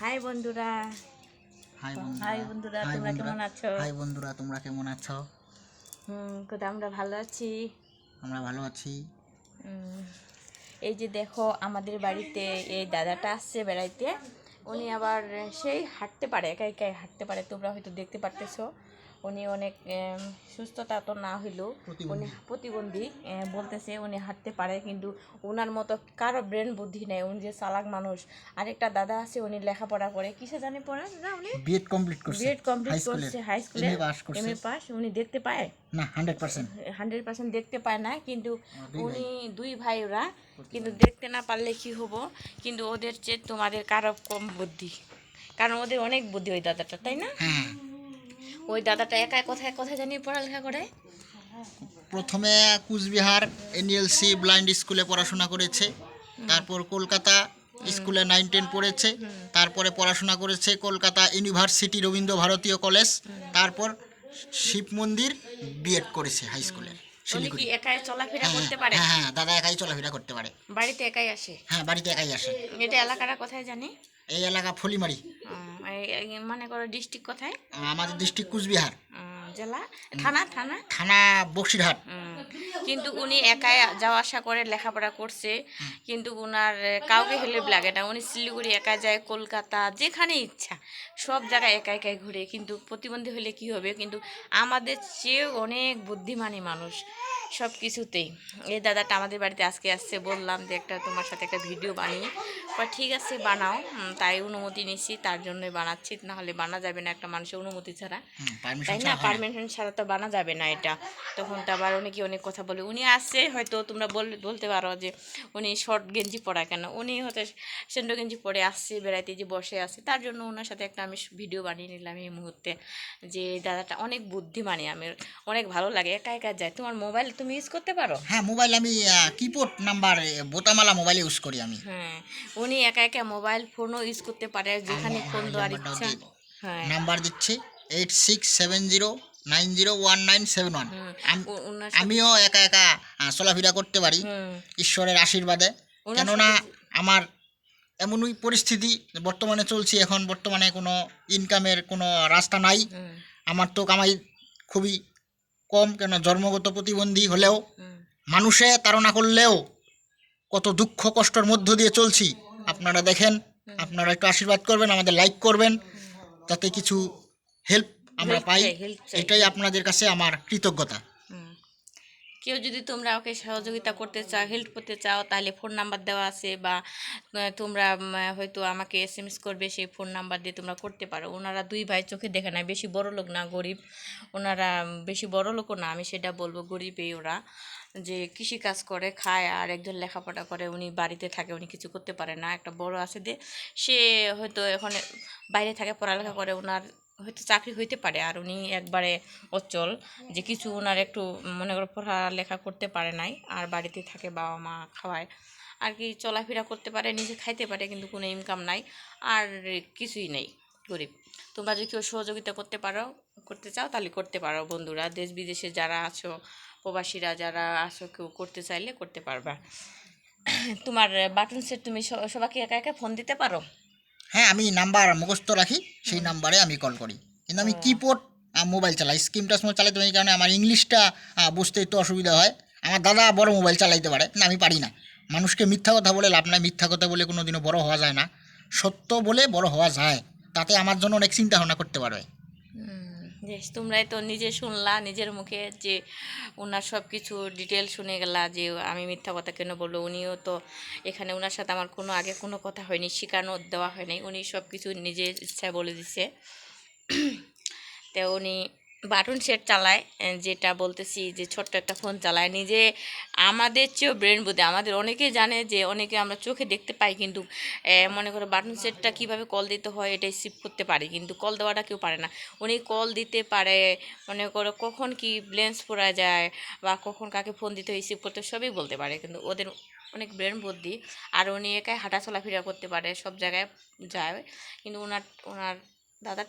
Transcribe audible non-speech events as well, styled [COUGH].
High বন্ধুরা। High high বন্ধুরা। তোমরা। কেমন আছো? হাই বন্ধুরা তোমরা কেমন আছো? হুম আমরা ভালো আছি। আমরা ভালো আছি। এই যে দেখো আমাদের বাড়িতে এই দাদাটা আসছে বেড়াইতে। উনি আবার সেই হাঁটতে পারে একা একাই হাঁটতে পারে তোমরা হয়তো দেখতে পারতেছো। উনি অনেক সুস্থতা তো না হইলেও উনি প্রতিবন্ধী। বলতেছে উনি হাঁটতে পারে কিন্তু ওনার মতো কারও ব্রেন বুদ্ধি নেই উনি যে চালাক মানুষ। আরেকটা দাদা আছে উনি লেখাপড়া করে কিসে জানে পড়ে? না উনি? বিএড কমপ্লিট করছে বিএড কমপ্লিট করছে হাই স্কুলে MA পাস উনি দেখতে পায়? না হান্ড্রেড পার্সেন্ট হান্ড্রেড পার্সেন্ট দেখতে পায় না কিন্তু উনি দুই ভাই ওরা কিন্তু দেখতে না পারলে কি হব? কিন্তু ওদের চেয়ে তোমাদের কারও কম বুদ্ধি। কারণ ওদের অনেক বুদ্ধি ওই দাদাটা তাই না? হ্যাঁ। ওই দাদাটা একা কোথায় কোথায় জানি পড়ালেখা করে? প্রথমে কুচবিহার এনএলসি ব্লাইন্ড স্কুলে পড়াশোনা করেছে তারপর কলকাতা স্কুলে নাইন টেন পড়েছে তারপরে পড়াশোনা করেছে কলকাতা ইউনিভার্সিটি রবীন্দ্র ভারতীয় কলেজ তারপর শিব মন্দির বিএড করেছে হাই স্কুলে কি একাই চলাফেরা হ্যাঁ করতে পারে? হ্যাঁ হ্যাঁ দাদা একাই চলাফেরা করতে পারে। বাড়িতে একাই আসে? হ্যাঁ বাড়িতে একাই আসে। এটা এলাকাটা কোথায় জানি? এই এলাকা ফলিমারি। মনে করো ডিস্ট্রিক্ট কোথায়? আমাদের ডিস্ট্রিক্ট কুচবিহার। জেলা থানা থানা? থানা বক্সিরহাট। কিন্তু উনি একাই যাওয়া আসা করে লেখাপড়া করছে। কিন্তু ওনার কাউকে হেল্প লাগে না। উনি শিলিগুড়ি একা যায় কলকাতা যেখানে ইচ্ছা সব জায়গায় একা একাই ঘুরে। কিন্তু প্রতিবন্ধী হলে কি হবে? কিন্তু আমাদের চেয়ে অনেক বুদ্ধিমানী মানুষ সব কিছুতেই এই দাদাটা আমাদের বাড়িতে আজকে আসছে বললাম যে একটা তোমার সাথে একটা ভিডিও বানিয়ে। বা ঠিক আছে বানাও। তাই অনুমতি নিচ্ছি তার জন্যই বানাচ্ছি। না হলে বানা যাবে না একটা মানুষের অনুমতি ছাড়া। তাই না? পারমিশন ছাড়া তো বানা যাবে না এটা। তখন তো আবার অনেকে অনেক কথা বলে উনি আসছে হয়তো তোমরা বল বলতে পারো যে উনি শর্ট গেঞ্জি পরা কেন? উনি হয়তো সেন্ডো গেঞ্জি পরে আসছে বেড়াইতে যে বসে আছে তার জন্য ওনার সাথে একটা আমি ভিডিও বানিয়ে নিলাম এই মুহূর্তে যে দাদাটা অনেক বুদ্ধিমানী আমি অনেক ভালো লাগে। একা একা যায় তোমার মোবাইল তুমি ইউজ করতে পারো? হ্যাঁ মোবাইল আমি কিবোর্ড নাম্বার বোতামালা মোবাইল ইউজ করি আমি। হ্যাঁ উনি একা একা মোবাইল ফোনও ইউজ করতে পারে যেখানে ফোন দেওয়ার ইচ্ছা হ্যাঁ। নাম্বার দিচ্ছি eight six seven zero nine zero one nine seven one. আমিও একা একা চলাফেরা করতে পারি। ঈশ্বরের আশীর্বাদে। কেননা আমার এমনই পরিস্থিতি বর্তমানে চলছি। এখন বর্তমানে কোনো ইনকামের কোনো রাস্তা নাই। আমার তো কামাই খুবই কম কেন জন্মগত প্রতিবন্ধী হলেও মানুষে তাড়না করলেও কত দুঃখ কষ্টর মধ্য দিয়ে চলছি। আপনারা দেখেন আপনারা একটু আশীর্বাদ করবেন আমাদের লাইক করবেন যাতে কিছু হেল্প আমরা পাই। এটাই আপনাদের কাছে আমার কৃতজ্ঞতা। কেউ যদি তোমরা ওকে সহযোগিতা করতে চাও হেল্প করতে চাও তাহলে ফোন নাম্বার দেওয়া আছে বা তোমরা হয়তো আমাকে এস এম এস করবে সেই ফোন নাম্বার দিয়ে তোমরা করতে পারো। ওনারা দুই ভাই চোখে দেখে না বেশি বড় লোক না গরিব। ওনারা বেশি বড় লোকও না আমি সেটা বলব গরিবই ওরা। যে কৃষি কাজ করে খায় আর একজন লেখাপড়া করে উনি বাড়িতে থাকে উনি কিছু করতে পারে না। একটা বড় আছে যে সে হয়তো এখন বাইরে থাকে পড়ালেখা করে ওনার হয়তো চাকরি হইতে পারে আর উনি একবারে অচল, যে কিছু ওনার একটু মনে করো পড়ালেখা করতে পারে নাই, আর বাড়িতে থাকে বাবা মা খাওয়ায়। আর কি চলাফেরা করতে পারে, নিজে খাইতে পারে, কিন্তু কোনো ইনকাম নাই, আর কিছুই নেই, গরিব। তোমরা যদি কেউ সহযোগিতা করতে পারো, করতে চাও, তাহলে করতে পারো, বন্ধুরা। দেশ বিদেশে যারা আছো, প্রবাসীরা যারা আছো, কেউ করতে চাইলে করতে পারবা। তোমার বাটন সেট তুমি সবাইকে একা একা ফোন দিতে পারো? হ্যাঁ আমি নাম্বার মুখস্থ রাখি সেই নাম্বারে আমি কল করি। কিন্তু আমি কিপোর্ড মোবাইল চালাই স্ক্রিনটা সময় চালাইতে পারি কারণে আমার ইংলিশটা বুঝতে একটু অসুবিধা হয়। আমার দাদা বড় মোবাইল চালাইতে পারে না আমি পারি না। মানুষকে মিথ্যা কথা বলে লাভ নাই মিথ্যা কথা বলে কোনো দিনও বড় হওয়া যায় না। সত্য বলে বড় হওয়া যায় তাতে আমার জন্য অনেক চিন্তা ভাবনা করতে পারবে বেশ, তোমরাই তো নিজে শুনলা, নিজের মুখে যে ওনার সব কিছু ডিটেল শুনে গেলা যে আমি মিথ্যা কথা কেন বলল উনিও তো এখানে ওনার সাথে আমার কোনো আগে কোনো কথা হয়নি শেখানো দেওয়া হয়নি উনি সব কিছু নিজের ইচ্ছা বলে দিছে। [CLEARS THROAT] তো উনি বাটন সেট চালায় যেটা বলতেছি যে ছোট্ট একটা ফোন চালায় নিজে। আমাদের চেয়েও ব্রেন বুদ্ধি আমাদের অনেকে জানে যে অনেকে আমরা চোখে দেখতে পাই কিন্তু মনে করো বাটন সেটটা কীভাবে কল দিতে হয় এটাই সিপ করতে পারে কিন্তু কল দেওয়াটা কেউ পারে না। উনি কল দিতে পারে, মনে করো কখন কি ব্লেন্স পড়া যায় বা কখন কাকে ফোন দিতে হয় রিসিভ করতে সবই বলতে পারে কিন্তু ওদের অনেক ব্রেন বুদ্ধি। আর উনি একাই হাঁটা চলাফেরা করতে পারে, সব জায়গায় যায়। কিন্তু ওনার ওনার দাদাটা